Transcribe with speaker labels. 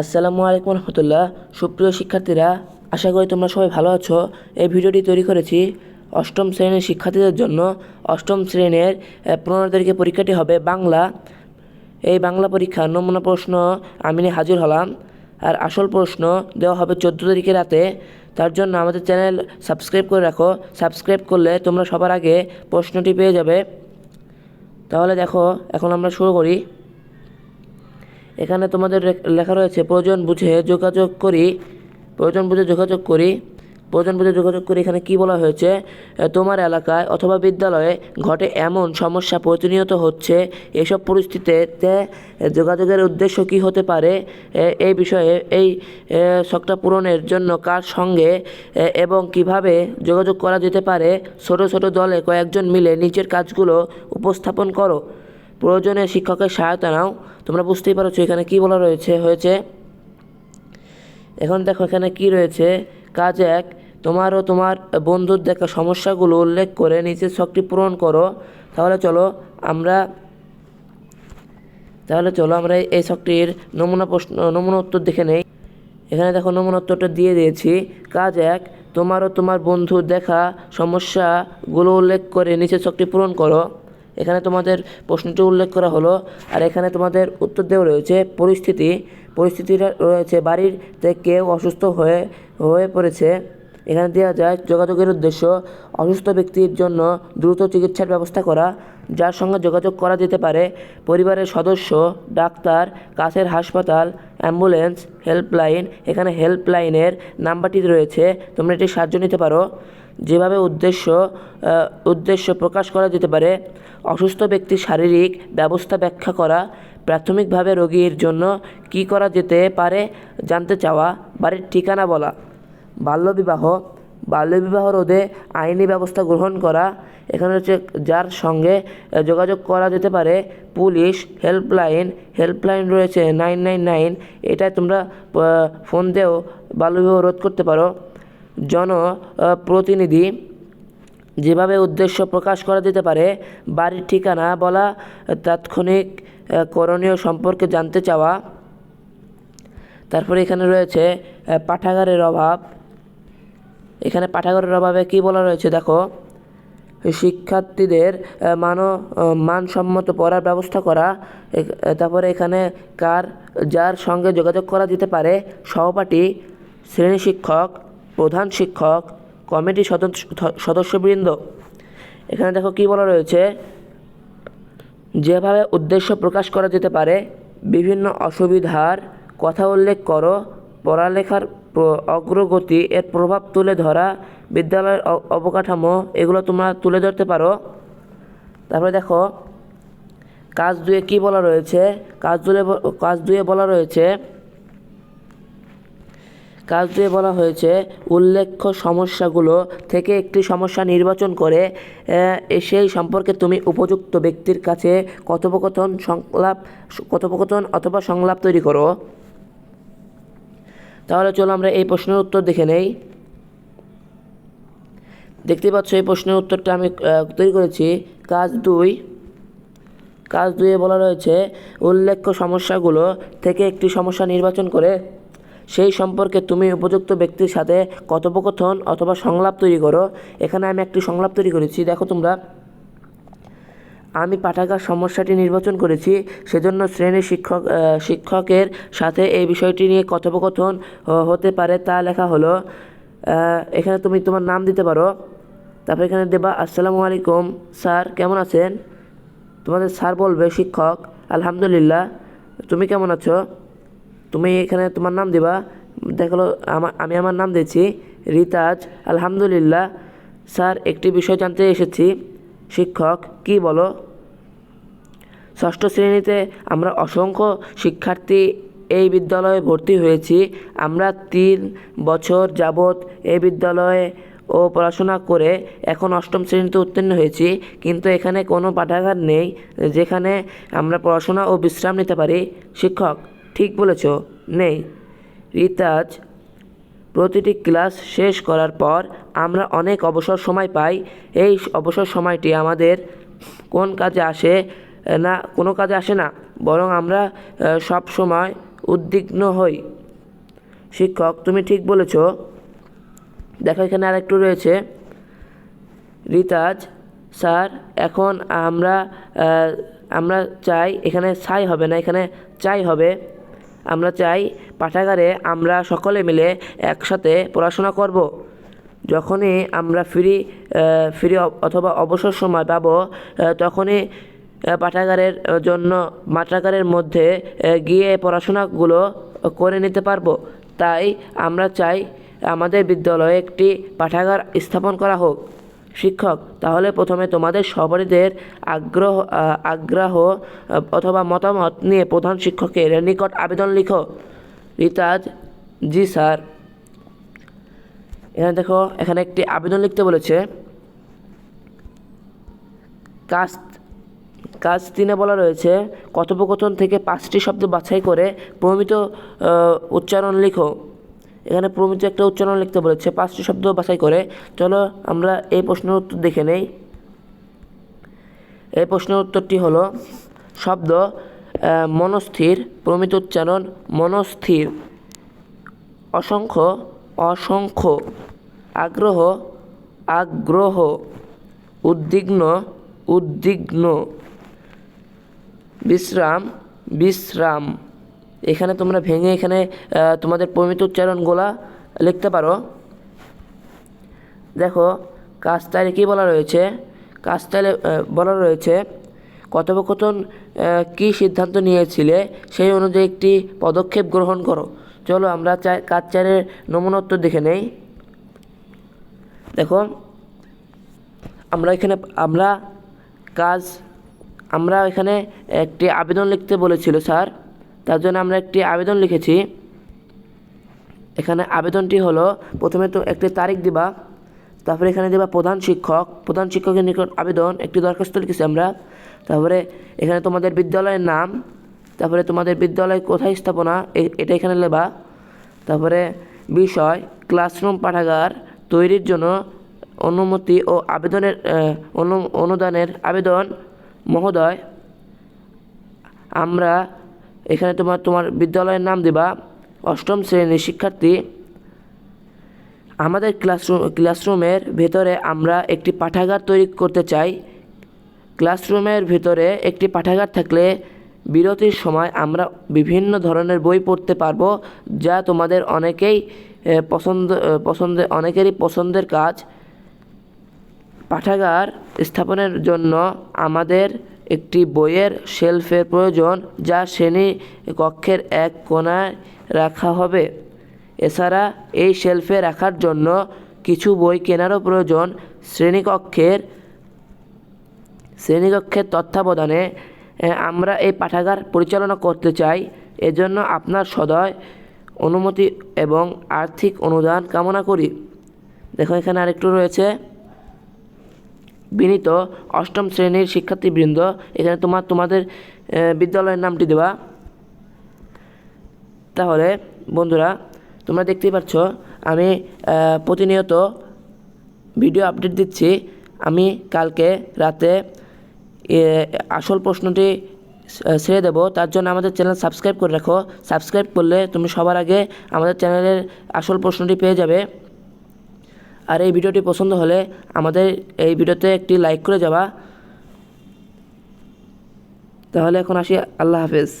Speaker 1: আসসালামু আলাইকুম রহমতুল্লাহ। সুপ্রিয় শিক্ষার্থীরা, আশা করি তোমরা সবাই ভালো আছো। এই ভিডিওটি তৈরি করেছি অষ্টম শ্রেণির শিক্ষার্থীদের জন্য। অষ্টম শ্রেণির পনেরো তারিখে পরীক্ষাটি হবে বাংলা। এই বাংলা পরীক্ষার নমুনা প্রশ্ন আমি হাজির হলাম। আর আসল প্রশ্ন দেওয়া হবে চোদ্দ তারিখে রাতে। তার জন্য আমাদের চ্যানেল সাবস্ক্রাইব করে রাখো। সাবস্ক্রাইব করলে তোমরা সবার আগে প্রশ্নটি পেয়ে যাবে। তাহলে দেখো, এখন আমরা শুরু করি। এখানে তোমাদের লেখা রয়েছে, প্রয়োজন বুঝে যোগাযোগ করি, প্রয়োজন বুঝে যোগাযোগ করি, প্রয়োজন বুঝে যোগাযোগ করি, এখানে কি বলা হয়েছে? তোমার এলাকায় অথবা বিদ্যালয়ে ঘটে এমন সমস্যা প্রতিনিয়ত হচ্ছে, এসব পরিস্থিতিতে যোগাযোগের উদ্দেশ্য কি হতে পারে? এই বিষয়ে এই শখটা পূরণের জন্য কার সঙ্গে এবং কীভাবে যোগাযোগ করা যেতে পারে? ছোট ছোট দলে কয়েকজন মিলে নিচের কাজগুলো উপস্থাপন করো। প্রয়োজনে শিক্ষকের সহায়তা নাও। তোমরা বুঝতেই পারছ এখানে কি বলা রয়েছে, হয়েছে। এখন দেখো এখানে কি রয়েছে। কাজ এক, তোমার ও তোমার বন্ধুর দেখা সমস্যাগুলো উল্লেখ করে নিচের শখটি পূরণ করো। তাহলে চলো আমরা, তাহলে চলো আমরা এই শখটির নমুনা প্রশ্ন, নমুনা উত্তর দেখে নেই। এখানে দেখো নমুনা উত্তরটা দিয়ে দিয়েছি। কাজ এক, তোমার ও তোমার বন্ধুর দেখা সমস্যাগুলো উল্লেখ করে নিচের শখটি পূরণ করো। এখানে তোমাদের প্রশ্নটি উল্লেখ করা হলো, আর এখানে তোমাদের উত্তর দেওয়া রয়েছে, পরিস্থিতি পরিস্থিতিটা রয়েছে, বাড়ির বাড়িতে কেউ অসুস্থ হয়ে হয়ে পড়েছে। এখানে দেওয়া যায়, যোগাযোগের উদ্দেশ্য, অসুস্থ ব্যক্তির জন্য দ্রুত চিকিৎসার ব্যবস্থা করা, যার সঙ্গে যোগাযোগ করা যেতে পারে, পরিবারের সদস্য, ডাক্তার, কাছের হাসপাতাল, অ্যাম্বুলেন্স, হেল্পলাইন, এখানে হেল্পলাইনের নাম্বারটি রয়েছে, তোমরা এটি সাহায্য নিতে পারো। যেভাবে উদ্দেশ্য উদ্দেশ্য প্রকাশ করা যেতে পারে অসুস্থ ব্যক্তির শারীরিক ব্যবস্থা ব্যাখ্যা করা, প্রাথমিকভাবে রোগীর জন্য কি করা যেতে পারে জানতে চাওয়া, বাড়ির ঠিকানা বলা, বাল্যবিবাহ বাল্যবিবাহ রোধে আইনি ব্যবস্থা গ্রহণ করা, এখানে হচ্ছে যার সঙ্গে যোগাযোগ করা যেতে পারে, পুলিশ, হেল্পলাইন হেল্পলাইন রয়েছে নাইন নাইন নাইন, এটায় তোমরা ফোন দিয়েও বাল্যবিবাহ রোধ করতে পারো। জন প্রতিনিধি যেভাবে উদ্দেশ্য প্রকাশ করা যেতে পারে, বাড়ির ঠিকানা বলা, তাৎক্ষণিক করণীয় সম্পর্কে জানতে চাওয়া। তারপরে এখানে রয়েছে পাঠাগারের অভাব। এখানে পাঠাগারের অভাবে কি বলা রয়েছে? দেখো, শিক্ষার্থীদের মান মানসম্মত পড়ার ব্যবস্থা করা তারপরে এখানে কার, যার সঙ্গে যোগাযোগ করা যেতে পারে, সহপাঠী, শ্রেণি শিক্ষক, প্রধান শিক্ষক কমিটি সদস্য সদস্যবৃন্দ। এখানে দেখো কি বলা রয়েছে? যেভাবে উদ্দেশ্য প্রকাশ করা যেতে পারে, বিভিন্ন অসুবিধার কথা উল্লেখ করো, পড়ালেখার অগ্রগতি, এর প্রভাব তুলে ধরা, বিদ্যালয়ের অবকাঠামো, এগুলো তোমরা তুলে ধরতে পারো। তারপরে দেখো, কাজ দুয়ে কি বলা রয়েছে? কাজ দুয়ে কাজ দুয়ে বলা রয়েছে কাজ দিয়ে বলা হয়েছে, উল্লেখ্য সমস্যাগুলো থেকে একটি সমস্যা নির্বাচন করে সেই সম্পর্কে তুমি উপযুক্ত ব্যক্তির কাছে কথোপকথন সংলাপ, কথোপকথন অথবা সংলাপ তৈরি করো। তাহলে চলো আমরা এই প্রশ্নের উত্তর দেখে নেই। দেখতে পাচ্ছ এই প্রশ্নের উত্তরটা আমি তৈরি করেছি। কাজ দুই। কাজ দুয়ে বলা রয়েছে, উল্লেখ্য সমস্যাগুলো থেকে একটি সমস্যা নির্বাচন করে সেই সম্পর্কে তুমি উপযুক্ত ব্যক্তির সাথে কথোপকথন অথবা সংলাপ তৈরি করো। এখানে আমি একটি সংলাপ তৈরি করেছি। দেখো তোমরা। আমি পাঠাগার সমস্যাটি নির্বাচন করেছি, সেজন্য শ্রেণির শিক্ষক শিক্ষকের সাথে এই বিষয়টি নিয়ে কথোপকথন হতে পারে তা লেখা হলো। এখানে তুমি তোমার নাম দিতে পারো। তারপর এখানে দেবা, আসসালামু আলাইকুম, স্যার, কেমন আছেন? তোমাদের স্যার বলবে, শিক্ষক, আলহামদুলিল্লাহ। তুমি কেমন আছো? তুমি এখানে তোমার নাম দিবা। আমার আমি আমার নাম দিয়েছি রিতাজ। আলহামদুলিল্লাহ। স্যার, একটি বিষয় জানতে এসেছি। শিক্ষক, কি বলো? ষষ্ঠ শ্রেণীতে আমরা অসংখ্য শিক্ষার্থী এই বিদ্যালয়ে ভর্তি হয়েছি। আমরা তিন বছর যাবৎ এই বিদ্যালয়ে ও পড়াশোনা করে এখন অষ্টম শ্রেণীতে উত্তীর্ণ হয়েছি। কিন্তু এখানে কোনো পাঠাগার নেই, যেখানে আমরা পড়াশোনা ও বিশ্রাম নিতে পারি। শিক্ষক ঠিক বলেছ, নেই। রিতাজ, প্রতিটি ক্লাস শেষ করার পর আমরা অনেক অবসর সময় পাই। এই অবসর সময়টি আমাদের কোন কাজে আসে না, কোনো কাজে আসে না, বরং আমরা সব সময় উদ্বিগ্ন হই। শিক্ষক, তুমি ঠিক বলেছ। দেখো, এখানে আরেকটু রয়েছে। রিতাজ, স্যার, এখন আমরা আমরা চাই, এখানে ছাই হবে না, এখানে চাই হবে। আমরা চাই পাঠাগারে আমরা সকলে মিলে একসাথে পড়াশোনা করব। যখনই আমরা ফ্রি ফ্রি অথবা অবসর সময় পাবো তখনই পাঠাগারের জন্য মাঠাগারের মধ্যে গিয়ে পড়াশোনাগুলো করে নিতে পারব। তাই আমরা চাই আমাদের বিদ্যালয়ে একটি পাঠাগার স্থাপন করা হোক। শিক্ষক, তাহলে প্রথমে তোমাদের সবারদের আগ্রহ আগ্রহ অথবা মতামত নিয়ে প্রধান শিক্ষকের নিকট আবেদন লিখো। রিতাজ, জি স্যার। এখানে দেখো, এখানে একটি আবেদন লিখতে বলেছে। কাজ কাজ তিনে বলা রয়েছে, কথোপকথন থেকে পাঁচটি শব্দ বাছাই করে প্রমিত উচ্চারণ লিখো। এখানে প্রমিত একটা উচ্চারণ লিখতে বলেছে, পাঁচটি শব্দ বাছাই করে। চলো আমরা এই প্রশ্নের উত্তর দেখে নেই। এই প্রশ্নের উত্তরটি হলো, শব্দ মনস্থির, প্রমিত উচ্চারণ, মনস্থির, অসংখ্য অসংখ্য, আগ্রহ আগ্রহ, উদ্বিগ্ন উদ্বিগ্ন, বিশ্রাম বিশ্রাম। এখানে তোমরা ভেঙে এখানে তোমাদের প্রমিত উচ্চারণগুলা লিখতে পারো। দেখো কাজটায় কী বলা রয়েছে? কাজটায় বলা রয়েছে, কথোপকথন কী সিদ্ধান্ত নিয়েছিলে সেই অনুযায়ী একটি পদক্ষেপ গ্রহণ করো। চলো আমরা চাই, কাজ চারের নমুনা উত্তর দেখে নেই। দেখো, আমরা এখানে, আমরা কাজ, আমরা এখানে একটি আবেদন লিখতে বলেছিল, স্যার। তার জন্য আমরা একটি আবেদন লিখেছি। এখানে আবেদনটি হলো, প্রথমে তো একটি তারিখ দিবা, তারপরে এখানে দেবা প্রধান শিক্ষক। প্রধান শিক্ষকের নিকট আবেদন, একটি দরখাস্ত লিখেছি আমরা। তারপরে এখানে তোমাদের বিদ্যালয়ের নাম, তারপরে তোমাদের বিদ্যালয় কোথায় স্থাপনা এটা এখানে লেবা। তারপরে বিষয়, ক্লাসরুম পাঠাগার, তৈরির জন্য অনুমতি ও আবেদনের অনু- অনুদানের আবেদন, মহোদয়। আমরা এখানে তোমার তোমার বিদ্যালয়ের নাম দিবা। অষ্টম শ্রেণির শিক্ষার্থী। আমাদের ক্লাসরুম ক্লাসরুমের ভেতরে আমরা একটি পাঠাগার তৈরি করতে চাই। ক্লাসরুমের ভেতরে একটি পাঠাগার থাকলে বিরতির সময় আমরা বিভিন্ন ধরনের বই পড়তে পারব, যা তোমাদের অনেকেই পছন্দ পছন্দের অনেকেরই পছন্দের কাজ। পাঠাগার স্থাপনের জন্য আমাদের একটি বইয়ের শেলফের প্রয়োজন যা শ্রেণি কক্ষের এক কোণায় রাখা হবে। এছাড়া এই শেলফে রাখার জন্য কিছু বই কেনারও প্রয়োজন। শ্রেণীকক্ষের শ্রেণীকক্ষের তত্ত্বাবধানে আমরা এই পাঠাগার পরিচালনা করতে চাই। এজন্য আপনার সদয় অনুমতি এবং আর্থিক অনুদান কামনা করি। দেখো এখানে আরেকটু রয়েছে। বিনীত অষ্টম শ্রেণির শিক্ষার্থীবৃন্দ, এখানে তোমার তোমাদের বিদ্যালয়ের নামটি দেওয়া। তাহলে, বন্ধুরা, তোমরা দেখতেই পাচ্ছ, আমি প্রতিনিয়ত ভিডিও আপডেট দিচ্ছি। আমি কালকে রাতে আসল প্রশ্নটি ছেড়ে দেবো। তার জন্য আমাদের চ্যানেল সাবস্ক্রাইব করে রাখো। সাবস্ক্রাইব করলে তুমি সবার আগে আমাদের চ্যানেলের আসল প্রশ্নটি পেয়ে যাবে। আর এই ভিডিওটি পছন্দ হলে আমাদের এই ভিডিওতে একটি লাইক করে যাওয়া তাহলে এখন আসি, আল্লাহ হাফেজ।